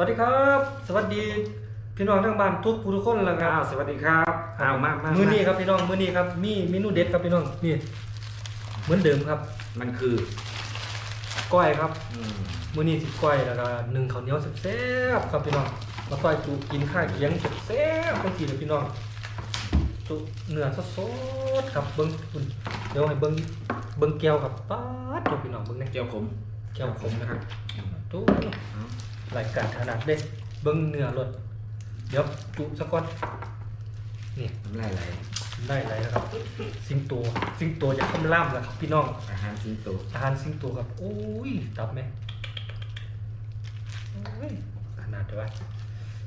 สวัสดีครับ สวัสดีพี่น้องทั้งบ้านทุกผู้ทุกคนแล้วครับอ้าวสวัสดีครับอ้าวมามามื้อนี้มาครับพี่น้องมื้อนี้ครับมีเมนูเด็ดครับพี่น้องนี่เหมือนเดิมครับมันคือก้อยครับอืมมื้อนี้สิก้อยแล้วก็หนึ่งข้าวเหนียวแซ่บๆครับพี่น้องมาซอยจุกินข้าวเคียงแซ่บๆจังซี่เลยพี่น้องจุเนื้อสดๆครับเบิ่งคุณเดี๋ยวให้เบิ่งเบิ่งแก้วครับป๊าดจุพี่น้องเบิ่งแหน่เจียวขมแก้วขมนะครับอืมจุเอา รายการขนาดเด้เบิ่งเนื้อรสเดี๋ยวจุซะก่อนนี่น้ำลายไหลได้เลยนะครับ สิงโตสิงโตอยากคำล่ำแล้วครับพี่น้อง อาหารสิงโตอาหารสิงโตครับ โอ้ยตับไหมโอ้ยขนาดเดียววะ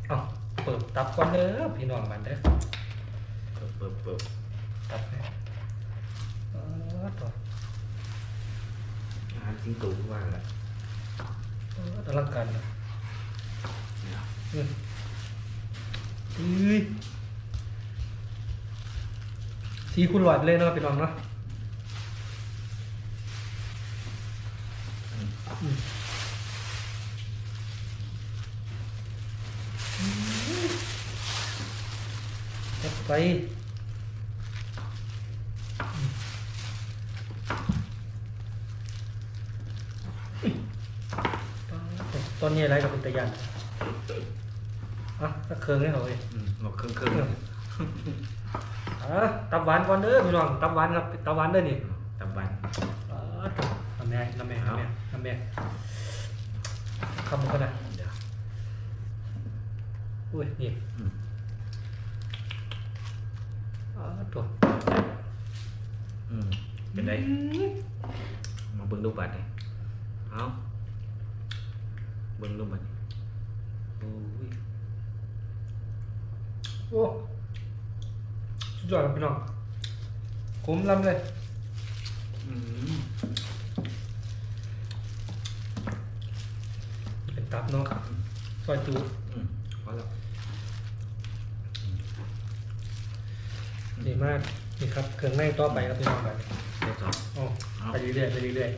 เอาเปิดตับก่อนเด้อพี่น้องมันเด้อเปิบเปิบเปิบตับไหมเออตัวอาหารสิงโตว่าแล้วเอออลังการนะ เอ้ยสีคุณหลอดเลยเนาะพี่น้องเนาะจัดไปตอนนี้อะไรกับเป็นตะยัน อะตะเคืองให้เขาเลยอืมหมกเครื่องเครื่องอะตับหวานก่อนเด้อพี่น้องตับหวานครับตับหวานเด้อนี่ตับบันอ่าน้ำแม่น้ำแม่น้ำแม่น้ำแม่คำมันก็ได้เดี๋ยวอุ้ยนี่อืมอ่าตัวอืมเป็นไงมาเบิ่งรูปบัตรนี่เอาเบิ่งรูปบัตรนี่โอ้ย โอ้สุดยอดครับพี่น้องคุ้มล้ำเลยอืมเป็นตับเนาะซอยจูอืมพอแล้วดีมากนี่ครับเครื่องในต่อไปครับพี่น้องไปเดี๋ยวสองอ๋อไปเรื่อยๆไปเรื่อย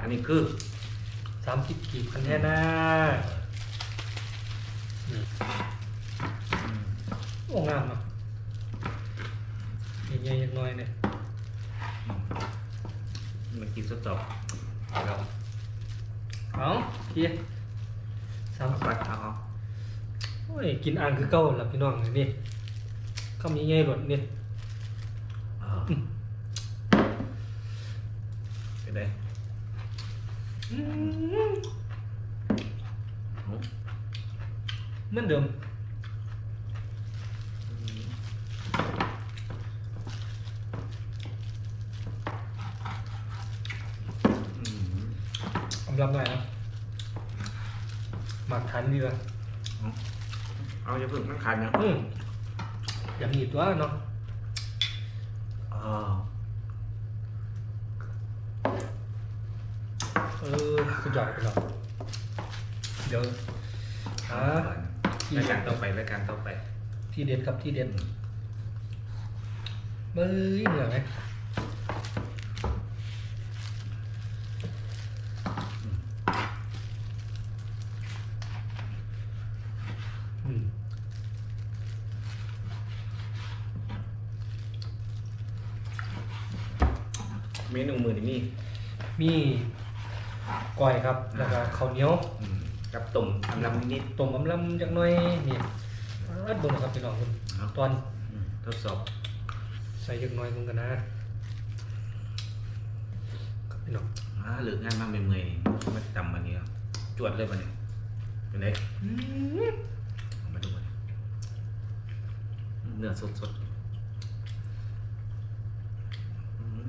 อันนี้คือๆสามสิบกีบคันแท่หน้านี่ อืม โอ้งามเนาะใหญ่ๆน้อยเนี่ยมันกินสดๆแล้วเอาเฮียสามเอาปัดเอาเอาโอ้ยกินอ่างคือเก่าแล้วพี่น้องนี่ข้าวมีใหญ่หลดนี่เอาเป็นไงอืมเอาเหมือนเดิม อืม กำลังหน่อยนะหมักทันดีกว่าเอาเอาอย่าเพิ่งมันขาดนะอืมอย่างนี้ตัวเนาะอ๋อเออสุดยอดไปหรอกเดี๋ยวหารายการต่อไปรายการต่อไป ที่เด็ดครับที่เด็ดเบ้ยเหนื่อยไหม เมนูมือนี่มีมีก้อยครับ แล้วก็ข้าวเหนียวอืมกับต้มทำลำนิดต้มอำลำจักหน่อยนี่รัดเบงนะครับพี่น้องคุณๆเอาตอนอืมทดสอบใส่จักหน่อยมึงกันนะครับพี่น้องอ่าเหลืองานมากเมื่อยๆนี่มาจำมันนี้จวดเลยมันนี่เป็นไงเอามาดูมันเนื้อสดๆอืม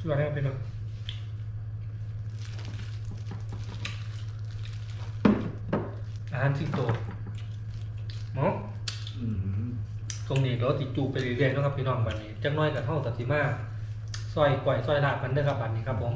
อ่าสุดยอดนะครับพี่น้องอาหารสิงโตหมออืมตรงนี้เราติดจูไปเรื่อยๆเนาะครับพี่น้องบัดนี้จักหน้อยกับเท่าตัดสิมาซอยก่อยซอยลาบกันเด้อครับบัดนี้ครับผม